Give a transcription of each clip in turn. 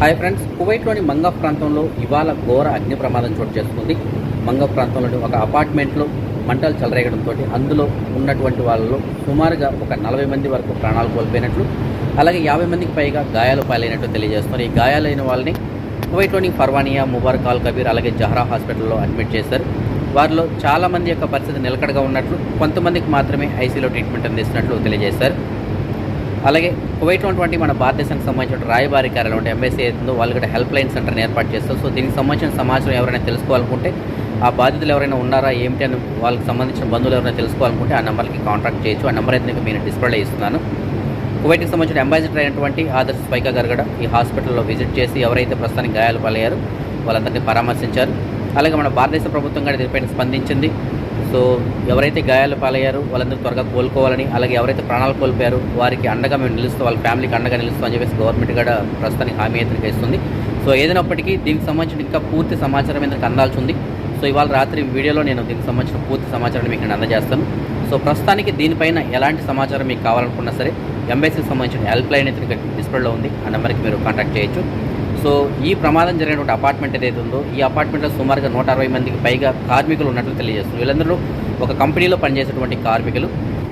Hi friends కువైట్లోని మంగఫ్ ప్రాంతంలో ఇవాళ ఘోర అగ్ని ప్రమాదం చోటు చేసుకుంది. మంగఫ్ ప్రాంతంలోని ఒక అపార్ట్మెంట్లో మంటలు చెలరేగడంతో అందులో ఉన్నటువంటి వాళ్ళలో సుమారుగా ఒక నలభై మంది వరకు ప్రాణాలు కోల్పోయినట్లు అలాగే యాభై మందికి పైగా గాయాలు పాలైనట్లు తెలియజేస్తున్నారు. ఈ గాయాలైన వాళ్ళని కువైట్లోని ఫర్వానియా ముబారక్ అల్ కబీర్ అలాగే జహరా హాస్పిటల్లో అడ్మిట్ చేశారు. వారిలో చాలామంది యొక్క పరిస్థితి నిలకడగా ఉన్నట్లు కొంతమందికి మాత్రమే ఐసీలో ట్రీట్మెంట్ అందిస్తున్నట్లు తెలియజేశారు. అలాగే కువైట్లో ఉన్నటువంటి మన భారతదేశానికి సంబంధించిన రాయబారి కార్యాలయం అంటే ఎంబసీ వాళ్ళు కూడా హెల్ప్ లైన్ సెంటర్ని ఏర్పాటు చేస్తారు. సో దీనికి సంబంధించిన సమాచారం ఎవరైనా తెలుసుకోవాలనుకుంటే ఆ బాధితులు ఎవరైనా ఉన్నారా ఏమిటి అని వాళ్ళకి సంబంధించిన బంధువులు ఎవరైనా తెలుసుకోవాలనుకుంటే ఆ నెంబర్కి కాంటాక్ట్ చేయొచ్చు. ఆ నెంబర్ అయితే నేను డిస్ప్లే ఇస్తున్నాను. కువైట్కి సంబంధించిన అంబాసిడర్ అయినటువంటి ఆదర్శ్ స్పైకా గారు కూడా ఈ హాస్పిటల్లో విజిట్ చేసి ఎవరైతే ప్రస్తుతానికి గాయాలు పాలయ్యారో వాళ్ళందరినీ పరామర్శించారు. అలాగే మన భారతదేశ ప్రభుత్వం కూడా దీనిపైన స్పందించింది. సో ఎవరైతే గాయాలు పాలయ్యారో వాళ్ళందరూ త్వరగా కోలుకోవాలని అలాగే ఎవరైతే ప్రాణాలు కోల్పోయారో వారికి అండగా మేము నిలుస్తాం వాళ్ళ ఫ్యామిలీకి అండగా నిలుస్తాం అని చెప్పేసి గవర్నమెంట్ కూడా ప్రస్తుతానికి హామీ అయితే ఇస్తుంది సో ఏదైనప్పటికీ దీనికి సంబంధించిన ఇంకా పూర్తి సమాచారం ఎందుకు అందాల్సి ఉంది. సో ఇవాళ రాత్రి వీడియోలో నేను దీనికి సంబంధించిన పూర్తి సమాచారాన్ని మీకు నేను అందజేస్తాను. సో ప్రస్తుతానికి దీనిపైన ఎలాంటి సమాచారం మీకు కావాలనుకున్నా సరే ఎంబైసీకి సంబంధించిన హెల్ప్ లైన్ అయితే డిస్ప్లేలో ఉంది. ఆ నెంబర్కి మీరు కాంటాక్ట్ చేయొచ్చు. సో ఈ ప్రమాదం జరిగినటువంటి అపార్ట్మెంట్ ఏదైతే ఉందో ఈ అపార్ట్మెంట్లో సుమారుగా నూట అరవై మందికి పైగా కార్మికులు ఉన్నట్లు తెలియజేస్తున్నారు. వీళ్ళందరూ ఒక కంపెనీలో పనిచేసేటువంటి కార్మికులు.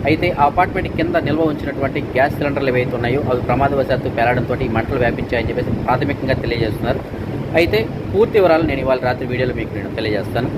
అయితే ఆ అపార్ట్మెంట్ కింద నిల్వ ఉంచినటువంటి గ్యాస్ సిలిండర్లు ఏవైతే ఉన్నాయో అవి ప్రమాదవశాత్తు పేలడంతో ఈ మంటలు వ్యాపించాయని చెప్పేసి ప్రాథమికంగా తెలియజేస్తున్నారు. అయితే పూర్తి వివరాలు నేను ఇవాళ రాత్రి వీడియోలో మీకు నేను తెలియజేస్తాను.